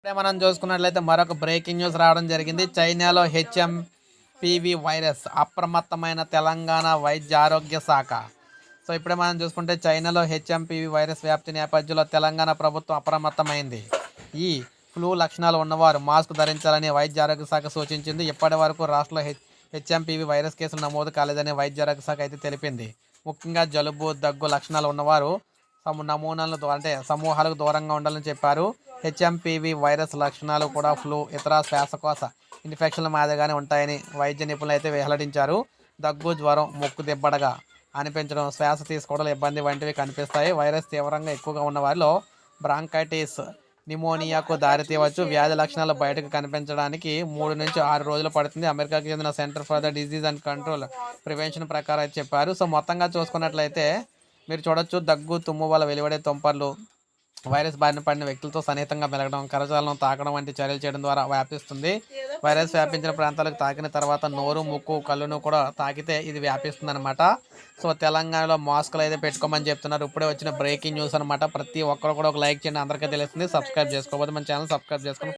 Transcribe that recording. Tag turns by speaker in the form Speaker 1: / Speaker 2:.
Speaker 1: ఇప్పుడే మనం చూసుకున్నట్లయితే మరొక బ్రేకింగ్ న్యూస్ రావడం జరిగింది. చైనాలో హెచ్ఎం పివి వైరస్ అప్రమత్తమైన తెలంగాణ వైద్య ఆరోగ్య శాఖ. సో ఇప్పుడే మనం చూసుకుంటే చైనాలో హెచ్ఎంపివి వైరస్ వ్యాప్తి నేపథ్యంలో తెలంగాణ ప్రభుత్వం అప్రమత్తమైంది. ఈ ఫ్లూ లక్షణాలు ఉన్నవారు మాస్క్ ధరించాలని వైద్య ఆరోగ్య శాఖ సూచించింది. ఇప్పటి వరకు రాష్ట్రంలో హెచ్ హెచ్ఎంపివి వైరస్ కేసులు నమోదు కాలేదని వైద్య ఆరోగ్య శాఖ అయితే తెలిపింది. ముఖ్యంగా జలుబు దగ్గు లక్షణాలు ఉన్నవారు సమ నమూనాలను అంటే సమూహాలకు దూరంగా ఉండాలని చెప్పారు. హెచ్ఎంపివి వైరస్ లక్షణాలు కూడా ఫ్లూ ఇతర శ్వాసకోశ ఇన్ఫెక్షన్ల మాదిరిగానే ఉంటాయని వైద్య నిపుణులు అయితే వెల్లడించారు. దగ్గు జ్వరం ముక్కు దిబ్బడగా అనిపించడం శ్వాస తీసుకోవడం ఇబ్బంది వంటివి కనిపిస్తాయి. వైరస్ తీవ్రంగా ఎక్కువగా ఉన్న వారిలో బ్రాంకైటిస్ నిమోనియాకు దారితీయవచ్చు వ్యాధి లక్షణాలు బయటకు కనిపించడానికి మూడు నుంచి ఆరు రోజులు పడుతుంది. అమెరికాకి చెందిన centre for the disease and control prevention ప్రకారం చెప్పారు. సో మొత్తంగా చూసుకున్నట్లయితే మీరు చూడొచ్చు దగ్గు తుమ్ము వల్ల వెలువడే తుంపర్లు వైరస్ బారిన పడిన వ్యక్తులతో సన్నిహితంగా మెలగడం కరచాలను తాకడం వంటి చర్యలు చేయడం ద్వారా వ్యాపిస్తుంది. వైరస్ వ్యాపించిన ప్రాంతాలకు తాకిన తర్వాత నోరు ముక్కు కళ్ళును కూడా తాకితే ఇది వ్యాపిస్తుంది అనమాట సో తెలంగాణలో మాస్కులు అయితే పెట్టుకోమని చెప్తున్నారు. ఇప్పుడే వచ్చిన బ్రేకింగ్ న్యూస్ అనమాట ప్రతి ఒక్కరు కూడా ఒక లైక్ చేయండి. అందరికీ తెలుస్తుంది. సబ్స్క్రైబ్ చేసుకోకపోతే మన ఛానల్ సబ్స్క్రైబ్ చేసుకొని